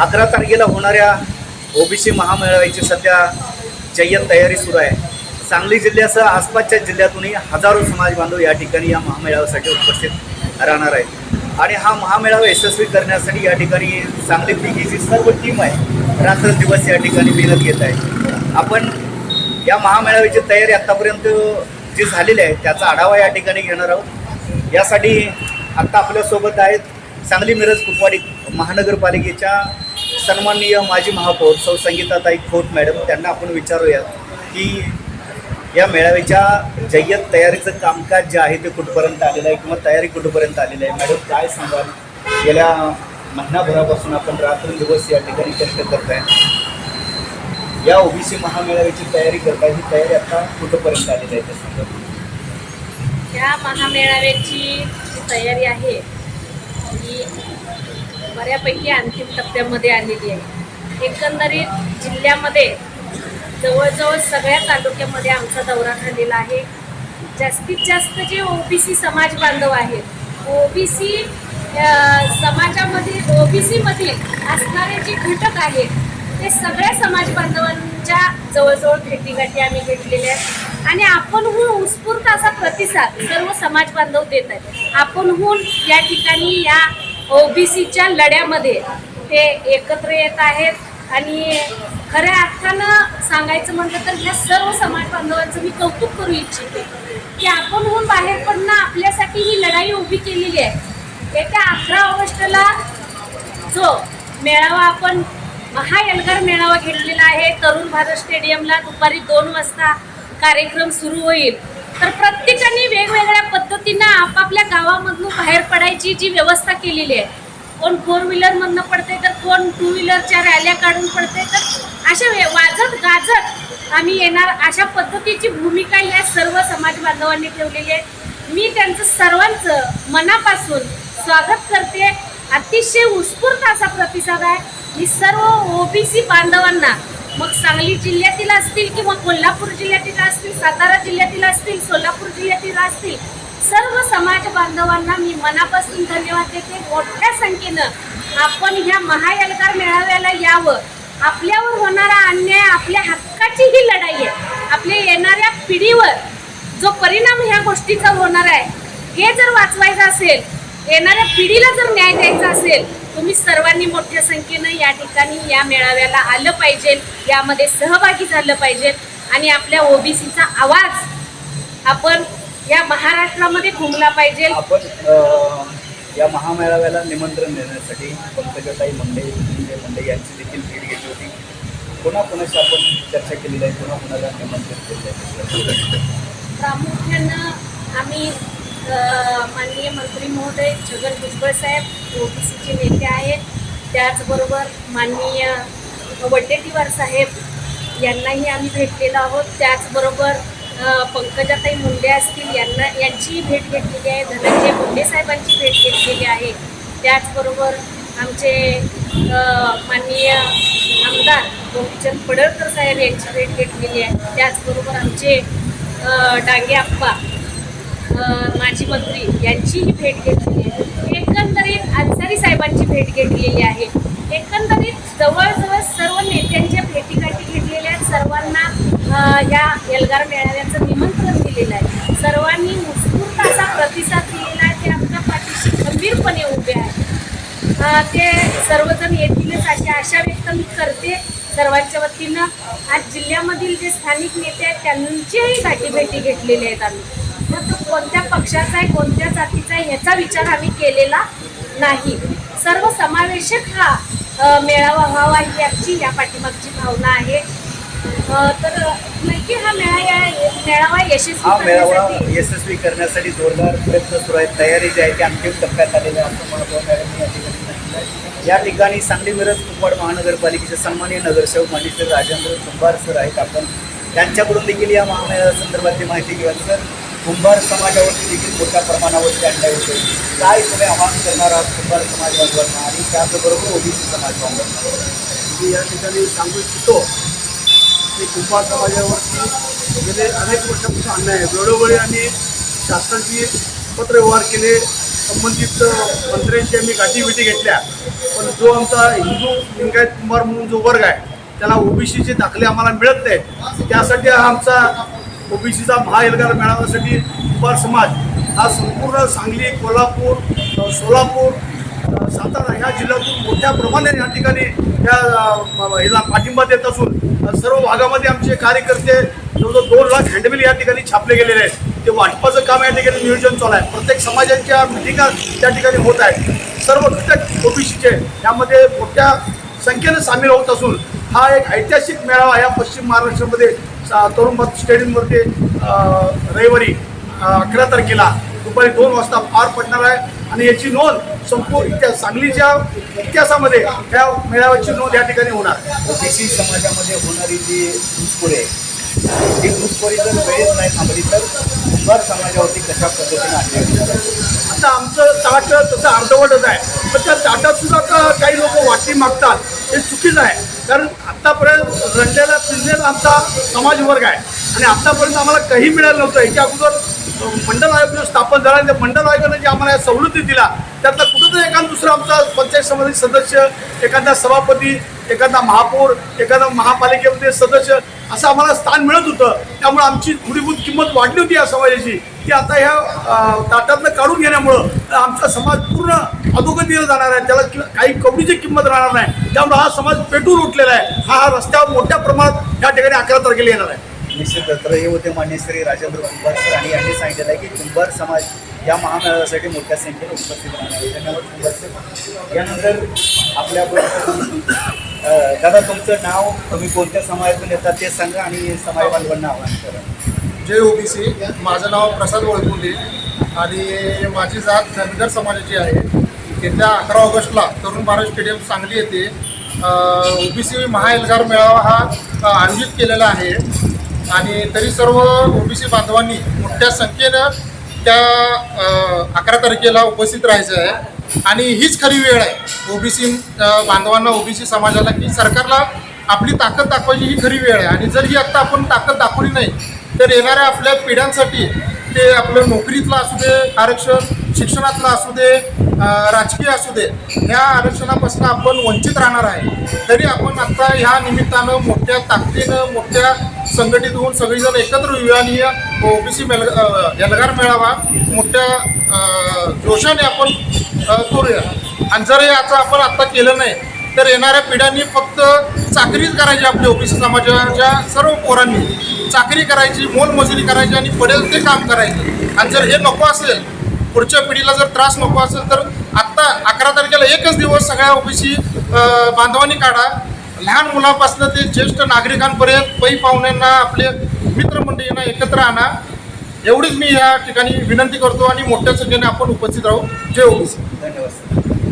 अकरा तारखेला होणाऱ्या ओबीसी महामेळाव्याची सध्या जय्यत तयारी सुरू आहे. सांगली जिल्ह्यासह आसपासच्या जिल्ह्यातूनही हजारो समाज बांधव या ठिकाणी या महामेळाव्यासाठी उपस्थित राहणार आहेत. आणि हा महामेळावा यशस्वी करण्यासाठी या ठिकाणी सांगलीतली ही जी सर्व टीम आहे रात्रदिवस या ठिकाणी मेहनत घेत आहे. आपण या महामेळाव्याची तयारी आत्तापर्यंत जी झालेली आहे त्याचा आढावा या ठिकाणी घेणार आहोत. यासाठी आत्ता आपल्यासोबत आहेत सांगली मिरज कुपवाडी महानगरपालिकेच्या सन्माननीय माजी महापौर सौ संगीताताई खोत मॅडम त्यांना आपण विचारूयात की या मेळाव्याच्या जय्यत तयारीचं कामकाज जे आहे ते कुठपर्यंत आलेलं आहे किंवा तयारी कुठपर्यंत आलेली आहे? मॅडम काय सांगाल? गेल्या महिनाभरापासून आपण रात्रंदिवस या ठिकाणी कष्ट करताय. या ओबीसी महामेळाव्याची तयारी करताय ही तयारी आता कुठपर्यंत आलेली आहे त्या या महामेळाव्याची जी तयारी आहे ही बऱ्यापैकी अंतिम टप्प्यामध्ये आलेली आहे. एकंदरीत जिल्ह्यामध्ये जवळजवळ सगळ्या तालुक्यामध्ये आमचा दौरा झालेला आहे. जास्तीत जास्त जे ओबीसी समाज बांधव आहेत ओबीसी समाजामध्ये ओबीसीमधील असणारे जे घटक आहेत ते सगळ्या समाज बांधवांच्या जवळजवळ भेटीगाठी आम्ही घेतलेल्या आहेत. आणि आपणहून उत्स्फूर्त असा प्रतिसाद सर्व समाज बांधव देत आहेत. आपणहून या ठिकाणी या ओबीसीच्या लढ्यामध्ये ते एकत्र येत आहेत. आणि खऱ्या अर्थानं सांगायचं म्हटलं तर ह्या सर्व समाज बांधवांचं मी कौतुक करू इच्छिते की आपणहून बाहेर पडणं आपल्यासाठी ही लढाई उभी केलेली आहे. येत्या अकरा ऑगस्टला जो मेळावा आपण महाएल्गार मेळावा घेतलेला आहे. तरुण भारत स्टेडियमला दुपारी दोन वाजता कार्यक्रम सुरू होईल. तर प्रत्येकाने वेगवेगळ्या पद्धतीनं आपापल्या गावामधून बाहेर पडायची जी व्यवस्था केलेली आहे. कोण फोर व्हीलरमधनं पडते तर कोण टू व्हीलरच्या रॅल्या काढून पडते तर अशा वे- वाजत गाजत आम्ही येणार. अशा पद्धतीची भूमिका या सर्व समाज बांधवांनी ठेवलेली आहे. मी त्यांचं सर्वांचं मनापासून स्वागत करते. अतिशय उत्स्फूर्त असा प्रतिसाद आहे. मी सर्व ओबीसी बांधवांना मग सांगली जिल्ह्यातील असतील किंवा कोल्हापूर जिल्ह्यातील असतील सातारा जिल्ह्यातील असतील सोलापूर जिल्ह्यातील असतील सर्व समाज बांधवांना मी मनापासून धन्यवाद देते. मोठ्या संख्येनं आपण ह्या महायलगार मेळाव्याला यावं. आपल्यावर होणारा अन्याय आपल्या हक्काची ही लढाई आहे. आपल्या येणाऱ्या पिढीवर जो परिणाम ह्या गोष्टीचा होणार आहे हे जर वाचवायचं असेल येणाऱ्या पिढीला जर न्याय द्यायचा असेल तुम्ही सर्वांनी मोठ्या संख्येनं या ठिकाणी या मेळाव्याला आलं पाहिजे यामध्ये सहभागी झालं पाहिजे. आणि आपल्या ओबीसीचा आवाज आपण या महाराष्ट्रामध्ये घुमला पाहिजे. आपण या महामेळाव्याला निमंत्रण देण्यासाठी पंकजाताई मुंडे धनंजय मुंडे यांची देखील भेट घेतली होती. कोणाकोणाशी आपण चर्चा केलेली आहे कोणाकोणाला निमंत्रण केलेलं आहे प्रामुख्यानं आम्ही माननीय मंत्री महोदय छगन भुजबळ साहेब ओबीसीचे नेते आहेत. त्याचबरोबर माननीय वड्डेटीवार साहेब यांनाही आम्ही भेटलेलो आहोत. त्याचबरोबर पंकजाताई मुंडे असतील यांना यांचीही भेट घेतलेली आहे. धनंजय मुंडे साहेबांची भेट घेतलेली आहे. त्याचबरोबर आमचे माननीय आमदार गोपीचंद पडळकर साहेब यांची भेट घेतलेली आहे. त्याचबरोबर आमचे डांगे आप्पा माजी मंत्री यांचीही भेट घेतली आहे. एकंदरीत अन्सारी साहेबांची भेट घेतलेली आहे. एकंदरीत जवळजवळ सर्व नेत्यांच्या भेटीगाठी घेतलेल्या आहेत सर्वांना या एल्गार मेळाव्याचं निमंत्रण दिलेलं आहे. सर्वांनी उत्स्फूर्त असा प्रतिसाद दिलेला आहे. ते आपल्या पाठीशी गंभीरपणे उभे आहेत. ते सर्वजण येतीलच अशी आशा व्यक्त मी करते. सर्वांच्या वतीनं आज जिल्ह्यामधील जे स्थानिक नेते आहेत त्यांचीही गाठी भेटी घेतलेल्या आहेत आम्ही. कोणत्या पक्षाचा आहे कोणत्या जातीचा आहे ह्याचा विचार आम्ही केलेला नाही. सर्व समावेशक हा मेळावा व्हावा ही आमची या पाठीमागची भावना आहे. तर नक्की हा मेळा या मेळावा यशस्वी यशस्वी करण्यासाठी जोरदार प्रयत्न सुरू आहेत. तयारी जी आहे ती अंतिम टप्प्यात आलेली आहे या ठिकाणी सांगली मिरज कुपवाड महानगरपालिकेचे सन्माननीय नगरसेवक माननीय राजेंद्र कुंभार सर आहेत. आपण त्यांच्याकडून देखील या महामेळा संदर्भातली माहिती घेऊया सर. कुंभार समाजावरती देखील मोठ्या प्रमाणावरती अन्याय होते काय तुम्ही आवाहन करणार आहात कुंभार समाज आणि त्याचबरोबर ओबीसी समाज मी या ठिकाणी सांगू इच्छितो की कुंभार समाजावरती गेले अनेक वर्षापासून अन्याय आहे. वेळोवेळी आम्ही शासनाची पत्रव्यवहार केले संबंधित मंत्र्यांची आम्ही गाठीभेटी घेतल्या. पण जो आमचा हिंदू लिंगायत कुंभार म्हणून जो वर्ग आहे त्याला ओबीसीचे दाखले आम्हाला मिळत नाहीत. त्यासाठी हा आमचा ओबीसीचा महाएल्गार मिळवण्यासाठी कुंभार समाज हा संपूर्ण सांगली कोल्हापूर सोलापूर सातारा ह्या जिल्ह्यातून मोठ्या प्रमाणाने या ठिकाणी त्या हिला ह्याला पाठिंबा देत असून सर्व भागामध्ये आमचे कार्यकर्ते जवळजवळ दोन लाख हँडबिल या ठिकाणी छापले गेलेले आहेत. ते वाटपाचं काम या ठिकाणी नियोजन चालू आहे. प्रत्येक समाजाच्या मिटिंगा त्या ठिकाणी होत आहेत. सर्व घटक ओबीसीचे यामध्ये मोठ्या संख्येनं सामील होत असून हा एक ऐतिहासिक मेळावा या पश्चिम महाराष्ट्रामध्ये सा- तरुण भारत स्टेडियमवरती रविवारी अकरा तारखेला दुपारी दोन वाजता पार पडणार आहे. आणि याची नोंद संपूर्ण इतिहास सांगलीच्या इतिहासामध्ये या मेळाव्याची नोंद या ठिकाणी होणार. ओबीसी समाजामध्ये होणारी जी घुसखोरी आहे ही घुसखोरी जर वेळेत नाही थांबली तर कुंभार समाजावरती कशा पद्धतीने होणार? आता आमचं ताट तसं अर्धवटच आहे. पण त्या ताटात सुद्धा काही लोक वाटी मागतात हे चुकीचं आहे. कारण आत्तापर्यंत रंगलेला पिजलेला आमचा समाज वर्ग आहे. आणि आत्तापर्यंत आम्हाला काही मिळालं नव्हतं. याच्या अगोदर मंडल आयोग जो स्थापन झाला आणि त्या मंडल आयोगाने जे आम्हाला या सवलती दिला त्यातला कुठंतरी एखादा दुसरा आमचा पंचायत समिती सदस्य एखादा सभापती एखादा महापौर एखादा महापालिकेमध्ये सदस्य असं आम्हाला स्थान मिळत होतं. त्यामुळे आमची थोडीभूत किंमत वाढली होती या समाजाची. ती आता ह्या अं, ताटातनं काढून घेण्यामुळं आमचा समाज पूर्ण अधोगतीला जाणार आहे. त्याला काही कवडीची किंमत राहणार नाही. त्यामुळे हा समाज पेटून उठलेला आहे. हा हा रस्त्यावर मोठ्या प्रमाणात या ठिकाणी अकरा तारखेला येणार आहे. निश्चितच तर हे होते मान्य श्री राजेंद्र कुंभार सर आणि यांनी सांगितलेलं आहे की कुंभार समाज या महामेळाव्यासाठी मोठ्या संख्येने उपस्थित राहणार आहे. धन्यवाद कुंभार सर. यानंतर आपल्या दादा तुमचं नाव तुम्ही कोणत्या समाजातून येतात ते सांगा आणि समाज बांधवांना आवाहन करा. जय ओबीसी. माझं नाव प्रसाद वळकुंडे आणि माझी जात धनगर समाजाची आहे. येत्या अकरा ऑगस्टला तरुण भारत स्टेडियम सांगली येथे ओबीसी महाएल्गार मेळावा हा आयोजित केलेला आहे. आणि तरी सर्व ओबीसी बांधवांनी मोठ्या संख्येनं त्या अकरा तारखेला उपस्थित राहायचं आहे. आणि हीच खरी वेळ आहे. ओबीसी बांधवांना ओबीसी समाजाला की सरकारला आपली ताकद दाखवायची ही खरी वेळ आहे. आणि जर ही आत्ता आपण ताकद दाखवली नाही तर येणाऱ्या आपल्या पिढ्यांसाठी ते आपलं नोकरीतलं असू दे आरक्षण शिक्षणातलं असू दे राजकीय असू दे ह्या आरक्षणापासून आपण वंचित राहणार आहे. तरी आपण आत्ता ह्या निमित्तानं मोठ्या ताकदीनं मोठ्या संघटित होऊन सगळेजण एकत्र येऊया आणि ओबीसी मेल एलगार एल्गार मेळावा मोठ्या जोशाने आपण करूया. आणि जर याचं आपण आत्ता केलं नाही तर येणाऱ्या पिढ्यांनी फक्त चाकरीच करायची आपल्या ओबीसी समाजाच्या सर्व पोरांनी. चाकरी करायची मोलमजुरी करायची आणि पडेल ते काम करायचे. आणि जर हे नको असेल पुढच्या पिढीला जर त्रास नको असेल तर आत्ता अकरा तारखेला एकच दिवस सगळ्या ओबीसी बांधवांनी काढा. लहान मुलापासून ते ज्येष्ठ नागरिकांपर्यंत पै पाहुण्यांना आपले मित्रमंडळींना एकत्र आणा. एवढीच मी या ठिकाणी विनंती करतो आणि मोठ्या संख्येने आपण उपस्थित राहू. जय ओबीसी. धन्यवाद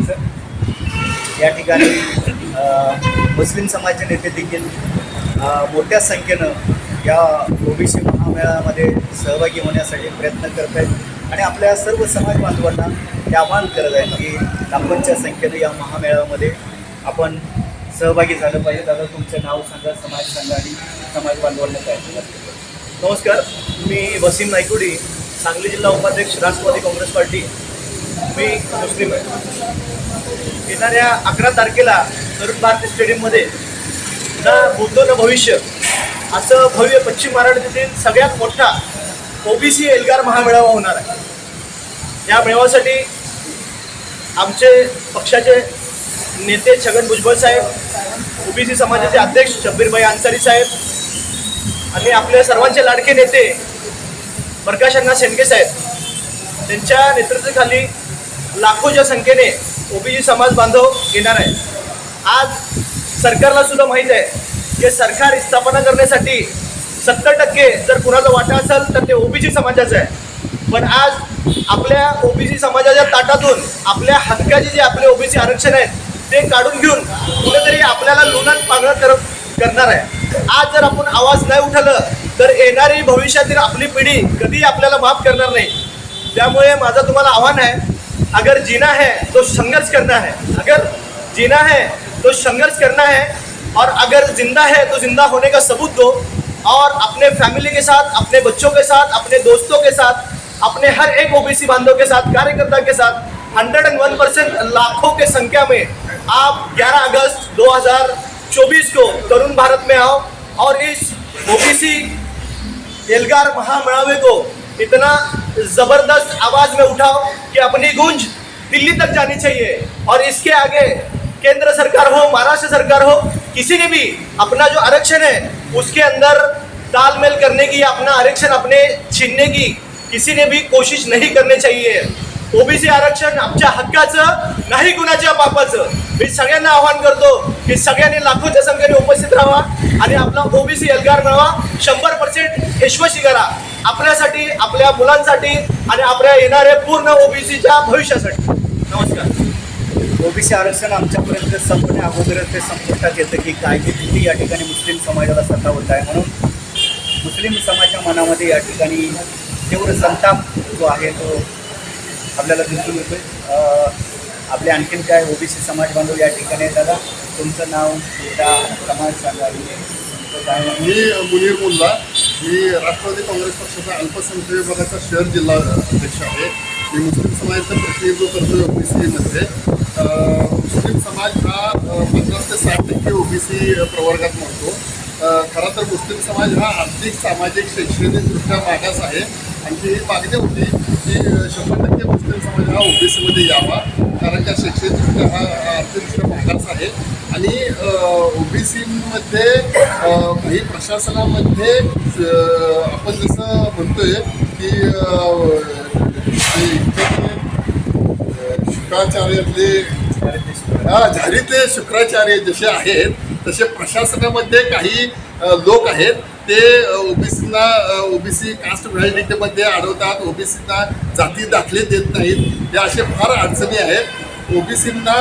सर. या ठिकाणी मुस्लिम समाजचे नेते देखील मोठ्या संख्येनं या ओबीसी महामेळामध्ये सहभागी होण्यासाठी प्रयत्न करत आहेत आणि आपल्या सर्व समाज बांधवांना हे आवाहन करत आहेत की लाखोंच्या संख्येनं या महामेळाव्यामध्ये आपण सहभागी झालं पाहिजे. दादा तुमचं नाव सांगा समाज सांगा आणि समाज बांधवांना काय नमस्कार मी वसीम नायकुडी सांगली जिल्हा उपाध्यक्ष राष्ट्रवादी काँग्रेस पार्टी. मी मुस्लिम आहे. येणाऱ्या अकरा तारखेला तरुण भारती स्टेडियममध्ये ना बोलतो ना भविष्य असं भव्य पश्चिम महाराष्ट्रातील सगळ्यात मोठा ओबीसी एल्गार महामेळावा होणार आहे. या मेळाव्यासाठी आमचे पक्षाचे नेते छगन भुजबळ साहेब ओबीसी समाजाचे अध्यक्ष शब्बीरभाई अन्सारी साहेब आणि आपल्या सर्वांचे लाडके नेते प्रकाश अण्णा शेंडके साहेब त्यांच्या नेतृत्वाखाली लाखोच्या संख्येने ओबीसी समाज बांधव येणार आहे आज सरकारला सुद्धा माहीत आहे की सरकार स्थापना करण्यासाठी सत्तर टक्के जर कुणाचा वाटा असेल तर ते ओबीसी समाजाचं आहे. पण आज आपल्या ओबीसी समाजाच्या ताटातून आपल्या हक्काचे जे आपले ओबीसी आरक्षण आहेत ते काढून घेऊन कुठेतरी आपल्याला लोणात पांगळ करत करणार आहे. आज जर आपण आवाज नाही उठवलं तर येणारी भविष्यातील आपली पिढी कधी आपल्याला माफ करणार नाही. त्यामुळे माझं तुम्हाला आव्हान आहे अगर जीना है तो संघर्ष करना है. अगर जीना है तो संघर्ष करना है और अगर जिंदा है तो जिंदा होने का सबूत दो. और अपने फैमिली के साथ, अपने बच्चों के साथ, अपने दोस्तों के साथ, अपने हर एक ओबीसी बांधव के साथ, कार्यकर्ता के साथ हंड्रेड एंड वन परसेंट लाखों के संख्या में आप 11 अगस्त 2024 को तरुण भारत में आओ और इस ओबीसी एल्गार महामेळावे को इतना ज़बरदस्त आवाज़ में उठाओ कि अपनी गूंज दिल्ली तक जानी चाहिए। और इसके आगे केंद्र सरकार हो, महाराष्ट्र सरकार हो, किसी ने भी अपना जो आरक्षण है उसके अंदर तालमेल करने की अपना आरक्षण अपने छीनने की किसी ने भी कोशिश नहीं करनी चाहिए। ओबीसी आरक्षण आमच्या हक्काचं नाही कुणाच्या पापाचं. मी सगळ्यांना आवाहन करतो की सगळ्यांनी लाखोच्या संख्येने उपस्थित राहा आणि आपला ओबीसी एल्गार मिळवा. शंभर पर्सेंट यशस्वी करा. आपल्यासाठी आपल्या मुलांसाठी आणि आपल्या येणाऱ्या पूर्ण ओबीसीच्या भविष्यासाठी. नमस्कार. ओबीसी आरक्षण आमच्यापर्यंत संपण्या अगोदरच ते संपुष्टात येतं की काय किती या ठिकाणी मुस्लिम समाजाला सतावत आहे. म्हणून मुस्लिम समाजाच्या मनामध्ये या ठिकाणी तीव्र संताप जो आहे तो आपल्याला दिसून येतोय. आपले आणखीन काय ओबीसी समाज बांधव या ठिकाणी दादा? तुमचं नाव मुद्दा समाज सांगा. मी मुनीर मुल्ला. मी राष्ट्रवादी काँग्रेस पक्षाचा अल्पसंख्य विभागाचा शहर जिल्हा अध्यक्ष आहे. मी मुस्लिम समाजाचं प्रतिनिधित्व करतो ओबीसीमध्ये. मुस्लिम समाज हा पन्नास ते साठ टक्के ओबीसी प्रवर्गात मोडतो खरं तर मुस्लिम समाज हा आर्थिक सामाजिक शैक्षणिकदृष्ट्या मागास आहे. आमची ही मागणी होती की शंभर टक्के मुस्लिम समाज हा ओबीसीमध्ये यावा. कारण त्या शैक्षणिकदृष्ट्या हा हा आर्थिकदृष्ट्या मागास आहे. आणि ओबीसीमध्ये काही प्रशासनामध्ये आपण जसं म्हणतोय की शुक्राचार्यातले हा झारीतले शुक्राचार्य जसे आहेत तसे प्रशासनामध्ये काही लोक आहेत. ते ओबीसीना ओबीसी कास्ट व्हॅलिडिटीमध्ये अडवतात ओबीसीना जाती दाखले देत नाहीत. या असे फार अडचणी आहेत. ओबीसींना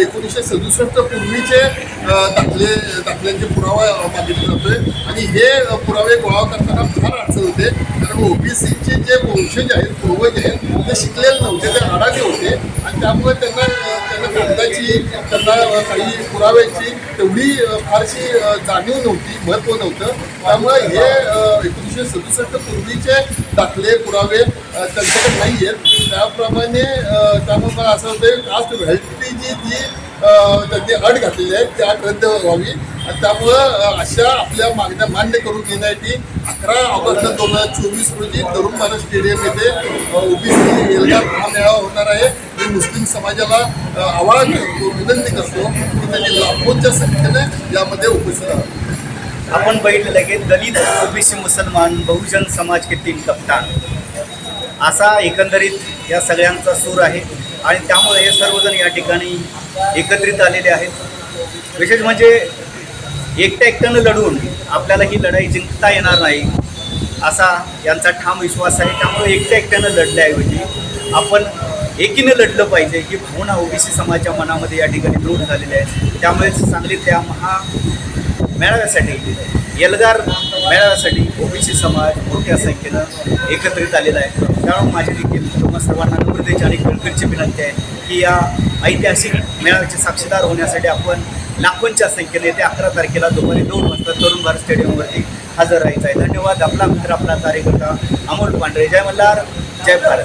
एकोणीसशे सदुसष्ट पूर्वीचे दाखले दाखल्यांचे पुरावा मागितले जातोय. आणि हे पुरावे गोळा करताना फार अडचण होते. कारण ओबीसीचे जे वंशज आहेत पूर्वज आहेत ते शिकलेले नव्हते ते अडाणी होते. आणि त्यामुळे त्यांना त्यांना कागदाची त्यांना काही पुराव्याची तेवढी फारशी जाणीव नव्हती महत्त्व नव्हतं. त्यामुळे हे एकोणीसशे सदुसष्ट पूर्वीचे दाखले पुरावे त्यांच्याकडे नाही आहेत त्याप्रमाणे अ, त्यामुळे असं होतं कास्ट व्हॅलिडिटी जी जी त्यांनी अट घातलेली आहे त्या रद्द व्हावी. आणि त्यामुळं अशा आपल्या मागण्या मान्य करून घेण्यासाठी अकरा ऑगस्ट दोन हजार चोवीस रोजी तरुण भारत स्टेडियम येथे ओबीसी एल्गार महामेळावा होणार आहे. मी मुस्लिम समाजाला अ, आवाहन विनंती करतो की त्यांनी लाखोंच्या संख्येने यामध्ये उपस्थित राहावे. आपण बैठ की दलित ओबीसी मुसलमान बहुजन समाज के तीन कप्तान। असा एकंदरीत या सगळ्यांचा सूर आहे आणि त्यामुळे हे सर्वजण या ठिकाणी एकत्रित आलेले आहेत. विशेष म्हणजे एकट्या एकट्यानं लढून आपल्याला ही लढाई जिंकता येणार नाही असा यांचा ठाम विश्वास आहे. त्यामुळे एकट्या एकट्यानं लढल्याऐवजी आपण एकीनं लढलं पाहिजे ही भावना ओबीसी समाजाच्या मनामध्ये या ठिकाणी दृढ झालेली आहे. त्यामुळेच सांगलीतल्या महा मेळाव्यासाठी. एल्गार मेळाव्यासाठी ओबीसी समाज मोठ्या संख्येनं एकत्रित आलेला आहे. त्यामुळे माझी देखील तुम्हा सर्वांना नम्रतेची आणि कळकळीची विनंती आहे की या ऐतिहासिक मेळाव्याचे साक्षीदार होण्यासाठी आपण लाखोंच्या संख्येने येत्या अकरा तारखेला दुपारी दोन वाजता तरुण भारत स्टेडियमवरती हजर राहायचं आहे. धन्यवाद. आपला मित्र आपला कार्यकर्ता अमोल पांढरे. जय मल्हार. जय भारत.